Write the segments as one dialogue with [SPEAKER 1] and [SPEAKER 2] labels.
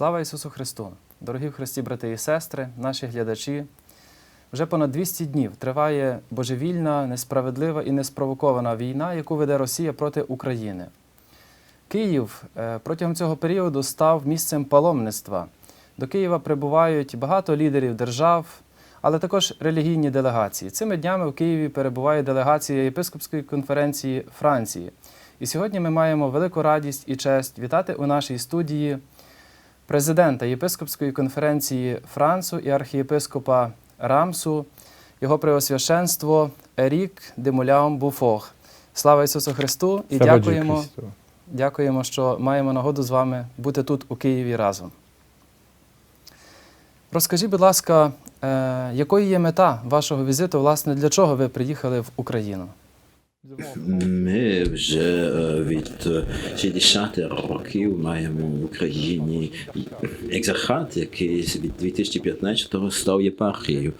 [SPEAKER 1] Слава Ісусу Христу! Дорогі в Христі, брати і сестри, наші глядачі. Вже понад 200 днів триває божевільна, несправедлива і неспровокована війна, яку веде Росія проти України. Київ е, протягом цього періоду став місцем паломництва. До Києва прибувають багато лідерів держав, але також релігійні делегації. Цими днями в Києві перебуває делегація Єпископської конференції Франції. І сьогодні ми маємо велику радість і честь вітати у нашій студії президента Єпископської конференції Францу і архієпископа Рамсу, його преосвященство Ерік Демуляум Буфох. Слава Ісусу Христу і
[SPEAKER 2] Слава
[SPEAKER 1] дякуємо,
[SPEAKER 2] Христу.
[SPEAKER 1] дякуємо, що маємо нагоду з вами бути тут у Києві разом. Розкажіть, будь ласка, е, якою є мета вашого візиту? Власне, для чого ви приїхали в Україну?
[SPEAKER 3] Ми вже е, від е, 60 років маємо в Україні екзархат, який від 2015-го став єпархією.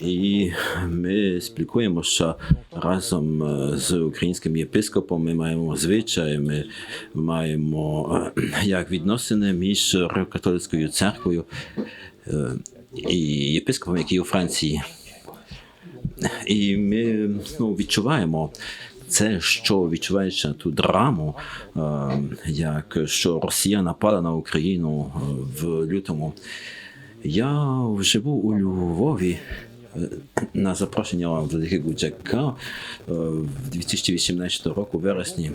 [SPEAKER 3] І ми спілкуємося разом е, з українським єпископом. Ми маємо звичаї, ми маємо е, як відносини між католицькою церквою е, і єпископом, який у Франції. І ми ну, відчуваємо це, що відчувається ту драму, е, як що Росія напала на Україну е, в лютому. Я живу у Львові е, на запрошення Джака е, в 2018 року, вересні.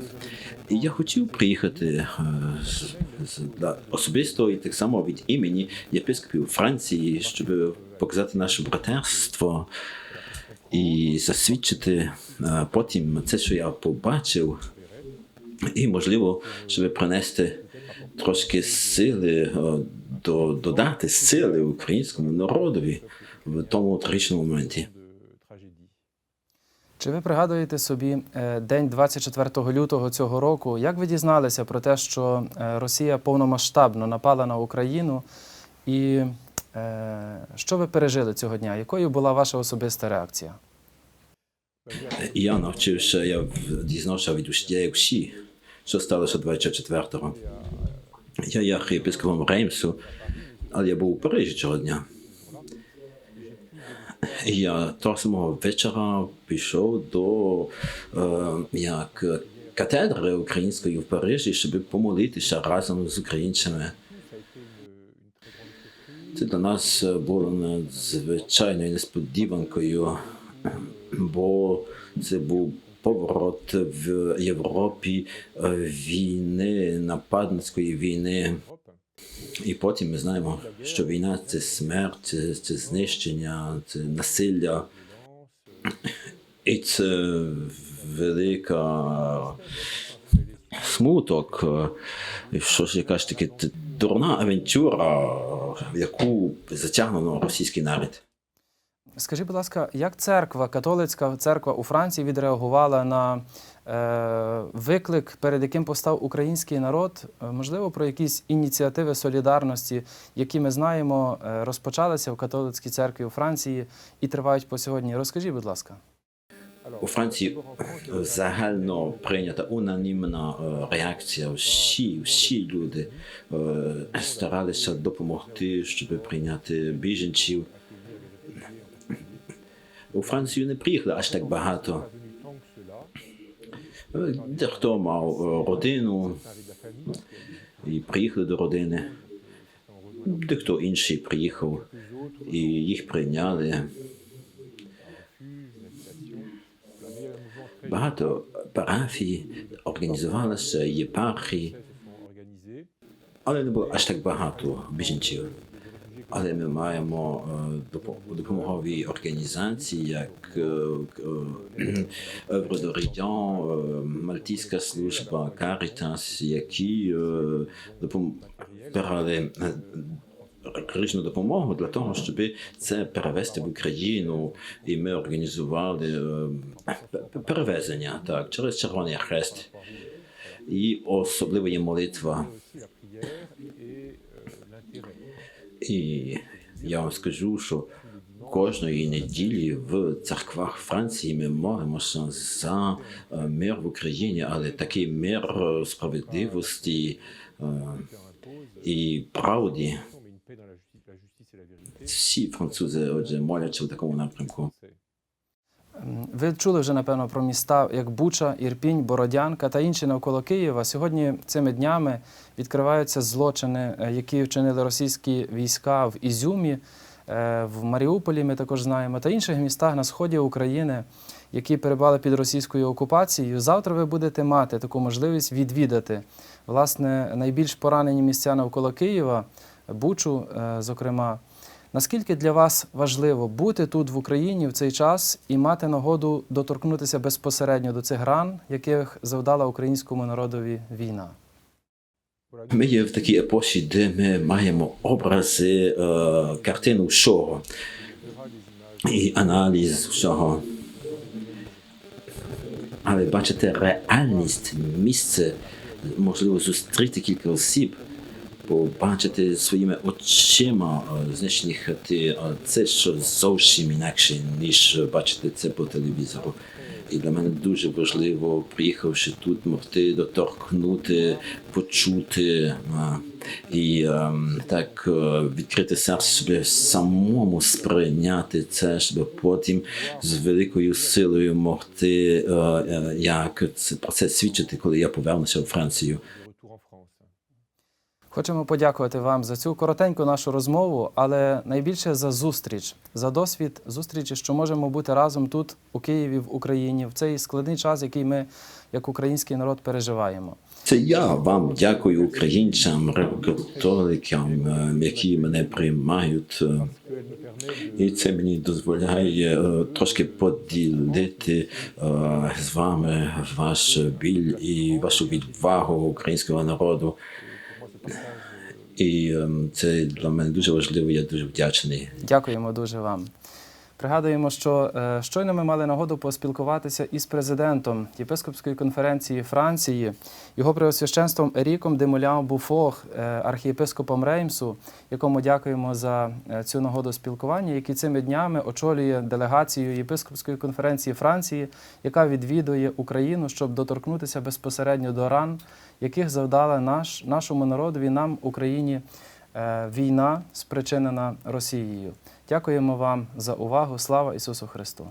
[SPEAKER 3] І я хотів приїхати особисто і так само від імені єпископів Франції, щоб показати наше братерство і засвідчити е, потім це, що я побачив, і можливо, щоб принести трошки сили, е, до, додати сили українському народові в тому трагічному моменті.
[SPEAKER 1] Чи ви пригадуєте собі е, день 24 лютого цього року? Як ви дізналися про те, що Росія повномасштабно напала на Україну? І що ви пережили цього дня? Якою була ваша особиста реакція?
[SPEAKER 3] Я навчився, я дізнався від усі- як що сталося 24-го. Я є архієпископом Реймсу, але я був у Парижі цього дня. Я того самого вечора пішов до е, як катедри української в Парижі, щоб помолитися разом з українцями. Це для нас було надзвичайною несподіванкою, бо це був поворот в Європі війни, нападницької війни. І потім ми знаємо, що війна це смерть, це, це знищення, це насилля. І це велика смуток, що ж якась таки т- дурна авантюра, в яку затягнено російський народ.
[SPEAKER 1] Скажіть, будь ласка, як церква, католицька церква у Франції відреагувала на е, виклик, перед яким постав український народ? Е, Можливо, про якісь ініціативи солідарності, які ми знаємо, е, розпочалися в католицькій церкві у Франції і тривають по сьогодні. Розкажіть, будь ласка.
[SPEAKER 3] У Франції загально прийнята унанімна е, реакція. Всі, всі люди е, старалися допомогти, щоб прийняти біженців. У Францію не приїхали аж так багато. Е, Дехто мав е, родину і приїхали до родини. Дехто інший приїхав і їх прийняли. Багато парафій організувалося, єпархії, але не було аж так багато біженців. Але ми маємо е, допомогові організації, як е, е, Евродорідян, е, Мальтійська служба, Caritas, які е, крижну допомогу для того, щоб це перевести в Україну, і ми організували е, перевезення так, через Червоний Хрест. І особливо є молитва. І я вам скажу, що кожної неділі в церквах Франції ми молимося за е, мир в Україні, але такий мир е, справедливості, і правді. Всі французи, отже, моляться у такому напрямку.
[SPEAKER 1] Ви чули вже, напевно, про міста як Буча, Ірпінь, Бородянка та інші навколо Києва. Сьогодні цими днями відкриваються злочини, е, які вчинили російські війська в Ізюмі, е, в Маріуполі. Ми також знаємо, та інших містах на сході України, які перебували під російською окупацією. Завтра ви будете мати таку можливість відвідати власне найбільш поранені місця навколо Києва, Бучу, е, зокрема. Наскільки для вас важливо бути тут в Україні в цей час і мати нагоду доторкнутися безпосередньо до цих ран, яких завдала українському народові війна?
[SPEAKER 3] Ми є в такій епосі, де ми маємо образи, е, картину всього і аналіз всього. Але бачите, реальність, місце, можливо, зустріти кілька осіб, побачити своїми очима знищені хати, е, це щось зовсім інакше, ніж бачити це по телевізору. І для мене дуже важливо, приїхавши тут, могти доторкнути, почути і так відкрити серце собі самому сприйняти це, щоб потім з великою силою могти як це про це свідчити, коли я повернуся у Францію.
[SPEAKER 1] Хочемо подякувати вам за цю коротеньку нашу розмову, але найбільше за зустріч, за досвід зустрічі, що можемо бути разом тут, у Києві, в Україні, в цей складний час, який ми, як український народ, переживаємо.
[SPEAKER 3] Це я вам дякую українцям, католикам, е, які мене приймають. е, І це мені дозволяє е, трошки поділити з вами ваш біль і вашу відвагу українського народу. І е, це для мене дуже важливо, я дуже вдячний.
[SPEAKER 1] Дякуємо дуже вам. Пригадуємо, що е, щойно ми мали нагоду поспілкуватися із президентом Єпископської конференції Франції, його преосвященством Еріком Демолян Буфох, е, архієпископом Реймсу, якому дякуємо за е, цю нагоду спілкування, який цими днями очолює делегацію Єпископської конференції Франції, яка відвідує Україну, щоб доторкнутися безпосередньо до ран, яких завдала наш, нашому народові, нам, Україні, війна, спричинена Росією. Дякуємо вам за увагу. Слава Ісусу Христу!